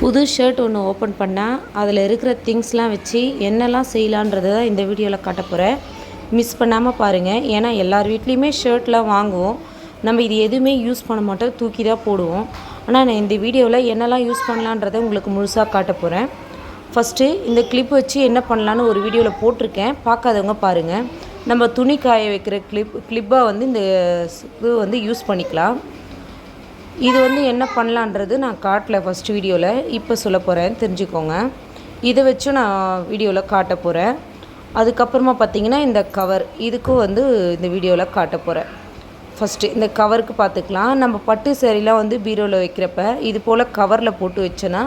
புது ஷர்ட் ஒன்று ஓப்பன் பண்ணால் அதில் இருக்கிற திங்ஸ்லாம் வச்சு என்னெல்லாம் செய்யலான்றதை தான் இந்த வீடியோவில் காட்ட போகிறேன் மிஸ் பண்ணாமல் பாருங்கள் ஏன்னா எல்லார் வீட்லேயுமே ஷர்ட்லாம் வாங்குவோம். நம்ம இது எதுவுமே யூஸ் பண்ண மாட்டோம். தூக்கி தான் போடுவோம். ஆனால் நான் இந்த வீடியோவில் என்னெல்லாம் யூஸ் பண்ணலான்றதை உங்களுக்கு முழுசாக காட்ட போகிறேன் ஃபஸ்ட்டு இந்த கிளிப் வச்சு என்ன பண்ணலான்னு ஒரு வீடியோவில் போட்டிருக்கேன். பார்க்காதவங்க பாருங்கள் நம்ம துணி காய வைக்கிற கிளிப் கிளிப்பாக வந்து இந்த இது வந்து யூஸ் பண்ணிக்கலாம். இது வந்து என்ன பண்ணலான்றது நான் காட்டில் ஃபஸ்ட் வீடியோவில் இப்போ சொல்ல போகிறேன் தெரிஞ்சுக்கோங்க. இதை வச்சும் நான் வீடியோவில் காட்ட போகிறேன் அதுக்கப்புறமா பார்த்தீங்கன்னா இந்த கவர் இதுக்கும் வந்து இந்த வீடியோவில் காட்ட போகிறேன் ஃபஸ்ட்டு இந்த கவருக்கு பார்த்துக்கலாம் நம்ம பட்டு சேரீலாம் வந்து பீரோவில் வைக்கிறப்ப இது போல் கவரில் போட்டு வச்சோன்னா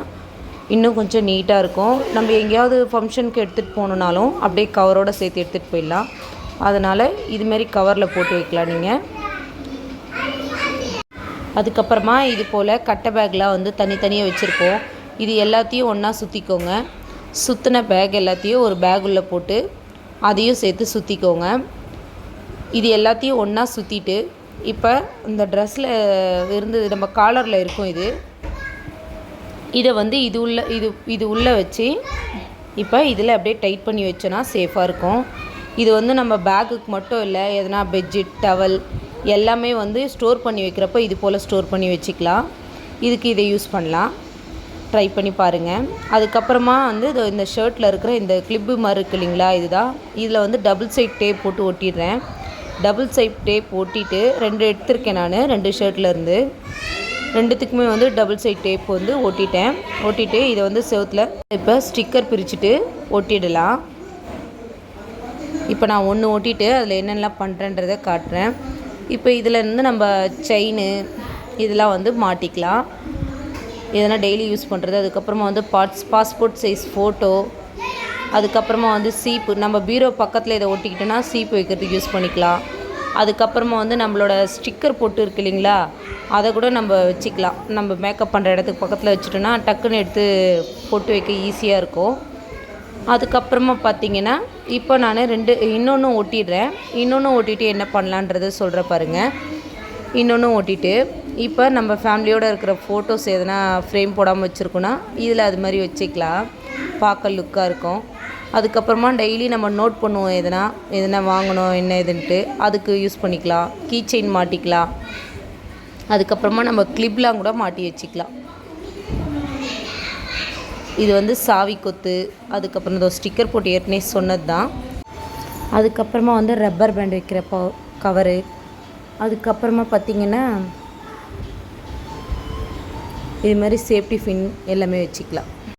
இன்னும் கொஞ்சம் நீட்டாக இருக்கும். நம்ம எங்கேயாவது ஃபங்க்ஷனுக்கு எடுத்துகிட்டு போகணுன்னாலும் அப்படியே கவரோடு சேர்த்து எடுத்துகிட்டு போயிடலாம். அதனால் இதுமாரி கவரில் போட்டு வைக்கலாம் நீங்கள் அதுக்கப்புறமா இது போல் கட்டை பேக்லாம் வந்து தனித்தனியாக வச்சுருப்போம். இது எல்லாத்தையும் ஒன்றா சுற்றிக்கோங்க சுற்றின பேக் எல்லாத்தையும் ஒரு பேக் உள்ளே போட்டு அதையும் சேர்த்து சுற்றிக்கோங்க இது எல்லாத்தையும் ஒன்றா சுற்றிட்டு இப்போ இந்த ட்ரெஸ்ஸில் இருந்து நம்ம காலரில் இருக்கும் இது. இதை வந்து இது உள்ள இது இது உள்ளே வச்சு இப்போ இதில் அப்படியே டைட் பண்ணி வச்சோன்னா சேஃபாக இருக்கும். இது வந்து நம்ம பேக்குக்கு மட்டும் இல்லை எதனா பெட்ஷீட் டவல் எல்லாமே வந்து ஸ்டோர் பண்ணி வைக்கிறப்ப இது போல் ஸ்டோர் பண்ணி வச்சுக்கலாம். இதுக்கு இதை யூஸ் பண்ணலாம். ட்ரை பண்ணி பாருங்கள் அதுக்கப்புறமா வந்து இந்த ஷர்ட்டில் இருக்கிற இந்த கிளிப்பு மாதிரி இருக்கு இல்லைங்களா இதுதான். இதில் வந்து டபுள் சைட் டேப் போட்டு ஒட்டிடுறேன். டபுள் சைட் டேப் ஒட்டிட்டு ரெண்டு எடுத்திருக்கேன் நான் ரெண்டு ஷர்ட்லேருந்து ரெண்டுத்துக்குமே வந்து டபுள் சைட் டேப் வந்து ஒட்டிட்டேன். ஒட்டிட்டு இதை வந்து செவுத்தில் இப்போ ஸ்டிக்கர் பிரிச்சுட்டு ஒட்டிடலாம். இப்போ நான் ஒன்று ஒட்டிட்டு அதில் என்னென்னலாம் பண்ணுறேன்றதை காட்டுறேன். இப்போ இதுலேருந்து நம்ம செயின் இதெல்லாம் வந்து மாட்டிக்கலாம். எதனா டெய்லி யூஸ் பண்ணுறது அதுக்கப்புறமா வந்து பாட்ஸ் பாஸ்போர்ட் சைஸ் ஃபோட்டோ அதுக்கப்புறமா வந்து சீப்பு நம்ம பீரோ பக்கத்தில் இதை ஒட்டிக்கிட்டோன்னா சீப்பு வைக்கிறதுக்கு யூஸ் பண்ணிக்கலாம். அதுக்கப்புறமா வந்து நம்மளோட ஸ்டிக்கர் போட்டு இருக்கு இல்லைங்களா அதை கூட நம்ம வச்சுக்கலாம். நம்ம மேக்கப் பண்ணுற இடத்துக்கு பக்கத்தில் வச்சுட்டோன்னா டக்குன்னு எடுத்து போட்டு வைக்க ஈஸியாக இருக்கும். அதுக்கப்புறமா பார்த்தீங்கன்னா இப்போ நான் ரெண்டு இன்னொன்று ஒட்டிடுறேன் இன்னொன்று ஒட்டிட்டு என்ன பண்ணலான்றத சொல்கிற பாருங்கள் இன்னொன்று ஒட்டிட்டு இப்போ நம்ம ஃபேமிலியோடு இருக்கிற ஃபோட்டோஸ் எதனா ஃப்ரேம் போடாமல் வச்சுருக்கோன்னா இதில் அது மாதிரி வச்சுக்கலாம். பார்க்க லுக்காக இருக்கும். அதுக்கப்புறமா டெய்லி நம்ம நோட் பண்ணுவோம் எதனா எதனா வாங்கணும் என்ன எதுன்ட்டு அதுக்கு யூஸ் பண்ணிக்கலாம். கீ செயின் மாட்டிக்கலாம். அதுக்கப்புறமா நம்ம கிளிப்லாம் கூட மாட்டி வச்சுக்கலாம். இது வந்து சாவி கொத்து அதுக்கப்புறம் இந்த ஸ்டிக்கர் போட்டு ஏற்கனவே சொன்னது தான் அதுக்கப்புறமா வந்து ரப்பர் பேண்ட் வைக்கிற ப கவரு அதுக்கப்புறமா பார்த்திங்கன்னா இது மாதிரி சேஃப்டி ஃபின் எல்லாமே வச்சுக்கலாம்.